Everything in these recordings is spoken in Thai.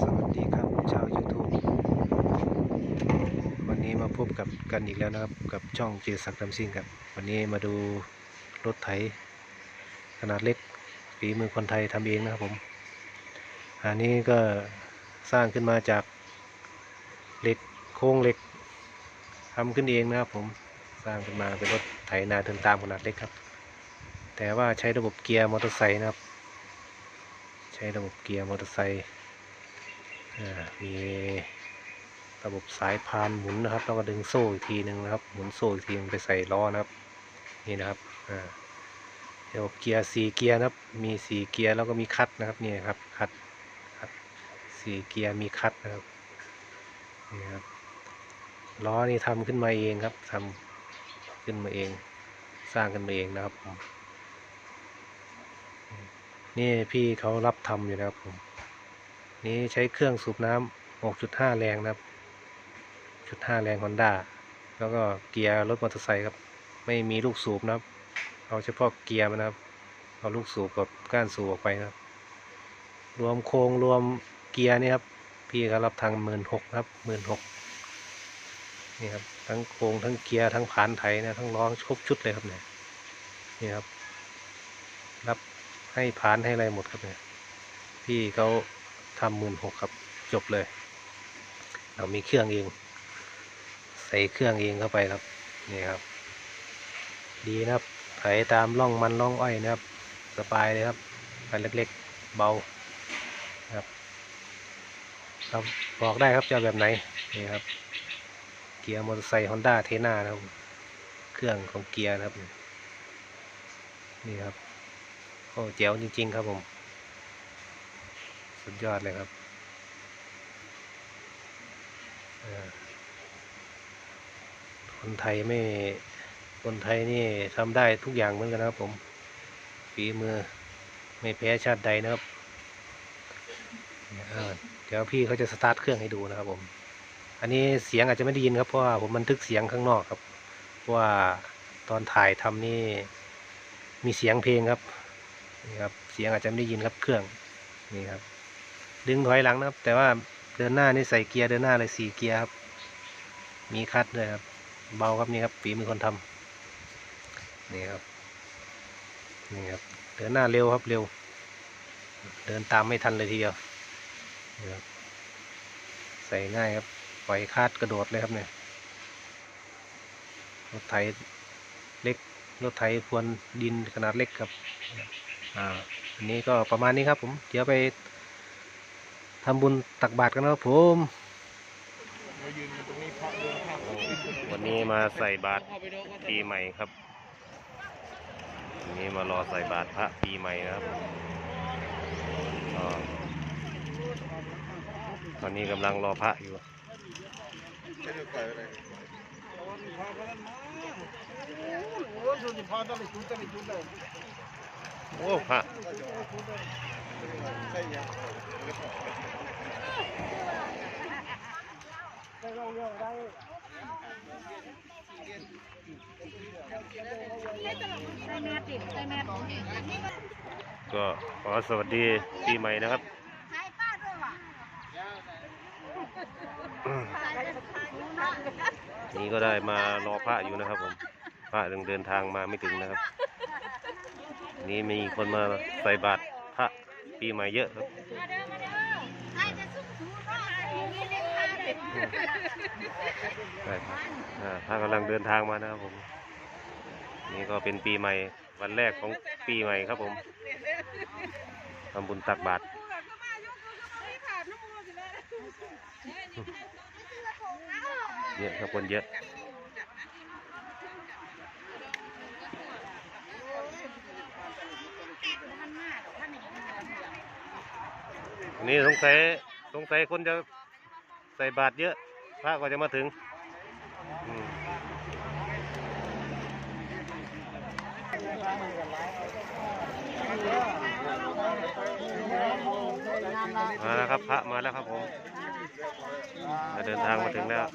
สวัสดีครับชาว YouTube วันนี้มาพบกับกันอีกแล้วนะครับ กับช่องเจสักดำซิ่งครับ วันนี้มาดูรถไถ ขนาดเล็กฝีมือคนไทยทำเองนะครับผม อันนี้ก็สร้างขึ้นมาจากเหล็กโครงเหล็กทำขึ้นเองนะครับผมสร้างขึ้นมาเป็นรถไถนาเดินตามขนาดเล็กครับ แต่ว่าใช้ระบบเกียร์มอเตอร์ไซค์นะครับ ใช้ระบบเกียร์มอเตอร์ไซค์ มีระบบสายพานหมุนนะครับ แล้วก็ดึงโซ่อีกทีหนึ่งนะครับ หมุนโซ่อีกทีหนึงไปใส่ล้อนะครับ นี่นะครับระบบเกียร์สี่เกียร์นะครับ มีสี่เกียร์แล้วก็มีคัดนะครับ นี่ครับ คัดคัดสี่เกียร์มีคัดนะครับ นี่ครับ ล้อนี่ทำขึ้นมาเองครับทำขึ้นมาเอง สร้างขึ้นมาเองนะครับผม นี่พี่เขารับทำอยู่นะครับผม นี่ใช้เครื่องสูบน้ำ6.5 แรงนะครับ จุด5แรงฮอนด้าแล้วก็เกียร์รถมอเตอร์ไซค์ครับ ไม่มีลูกสูบนะครับ เอาเฉพาะเกียร์มันนะครับ เอาลูกสูบกับก้านสูบออกไปนะครับ รวมโครงรวมเกียร์นี่ครับ พี่เขารับทางหมื่นหกครับหมื่นหกนี่ครับ ทั้งโครงทั้งเกียร์ทั้งผานไถนะ ทั้งล้อครบชุดเลยครับเนี่ยนี่ครับ รับให้ผานให้อะไรหมดครับเนี่ย พี่เขา ทำหมื่นหกครับ จบเลย เรามีเครื่องเอง ใส่เครื่องเองเข้าไปครับ นี่ครับ ดีนะครับไถตามร่องมันร่องอ้อยนะครับ สบายเลยครับคันเล็กๆ เบาครับครับบอกได้ครับจะแบบไหน นี่ครับ เกียร์มอเตอร์ไซค์ฮอนด้าเทนานะครับ เครื่องของเกียร์นะครับ นี่ครับโอ้เจ๋วจริง ๆ ครับผม สุดยอดเลยครับคนไทยไม่คนไทยนี่ทำได้ทุกอย่างเหมือนกันนะครับผมฝีมือไม่แพ้ชาติใดนะครับเเดี๋ยวพี่เขาจะสตาร์ทเครื่องให้ดูนะครับผม อันนี้เสียงอาจจะไม่ได้ยินครับเพราะว่าผมบันทึกเสียงข้างนอกครับเพราะว่าตอนถ่ายทำนี่มีเสียงเพลงครับนี่ครับ เสียงอาจจะไม่ได้ยินครับเครื่องนี่ครับ ดึงถอยหลังนะครับ แต่ว่าเดินหน้านี่ใส่เกียร์เดินหน้าเลยสี่เกียร์ครับ มีคัดด้วยครับ เบาครับนี่ครับฝีมือคนทำนี่ครับนี่ครับเดินหน้าเร็วครับเร็ว เดินตามไม่ทันเลยทีเดียวนี่ครับใส่ง่ายครับปล่อยคาดกระโดดเลยครับเนี่ยรถไถเล็กรถไถพรวนดินขนาดเล็กครับอ่าอันนี้ก็ประมาณนี้ครับผม เดี๋ยวไป ทำบุญตักบาตรกันนะครับผม วันนี้มาใส่บาตรปีใหม่ครับวันนี้มารอใส่บาตรพระปีใหม่นะครับตอนนี้กำลังรอพระอยู่โอ้พระ ก็ขอสวัสดีปีใหม่นะครับถ่ายป้าด้วยว่ะนี่ก็ได้มารอพระอยู่นะครับผมพระยังเดินทางมาไม่ถึงนะครับ นี่มีคนมาใส่บาตรพระปีใหม่เยอะครับ ใช่ครับอ่าพระกำลังเดินทางมานะครับผม นี่ก็เป็นปีใหม่วันแรกของปีใหม่ครับผมทำบุญตักบาตรเยอะครับคนเยอะนนี้สงสัยสงสัยคนจะ ส่บาตรเยอะพระก็จะมาถึงมาแล้วครับพระมาแล้วครับผมเดินทางมาถึงแล้ว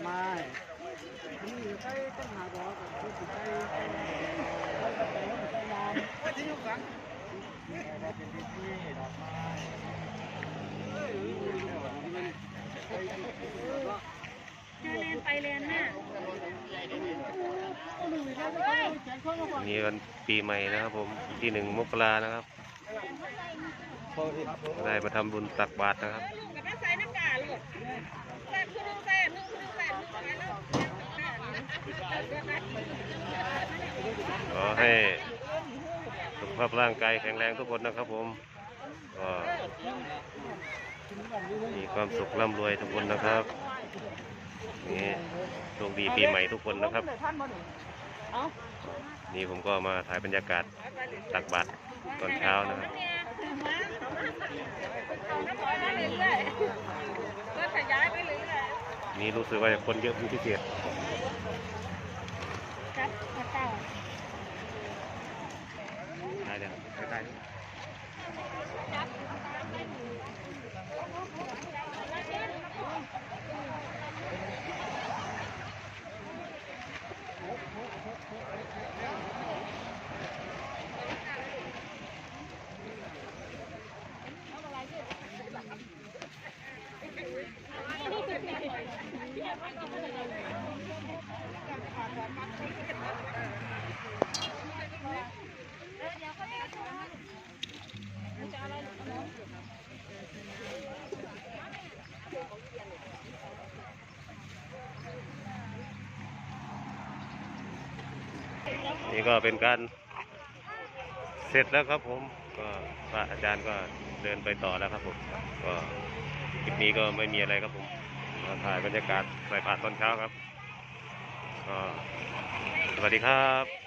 เนี่วันปีใหม่นะครับ ผมที่หนึ่งมกรานะครับได้มาทำบุญตักบาตรนะครับลุงกับน้าใส่น้ำกาลูกใส่คือลุงใส่ลุงคือลุงใส่ลุงไปแล้วขอให้สุขภาพร่างกายแข็งแรงทุกคนนะครับผมก็มีความสุขร่ำรวยทุกคนนะครับนี่โชคดีปีใหม่ทุกคนนะครับ นี่ผมก็มาถ่ายบรรยากาศตักบาตรตอนเช้านะครับเอาน้ำร้อยมาเรื่อยๆก็ขยายไปเรื่อยนี่รู้สึกว่าคนเยอะเป็นพิเศษๆครับมาเต้าได้เลยครับได้ นี่ก็เป็นการเสร็จแล้วครับผมก็พระอาจารย์ก็เดินไปต่อแล้วครับผมก็คลิปนี้ก็ไม่มีอะไรครับผม มาถ่ายบรรยากาศใส่บาตอนเช้าครับก็สวัสดีครับ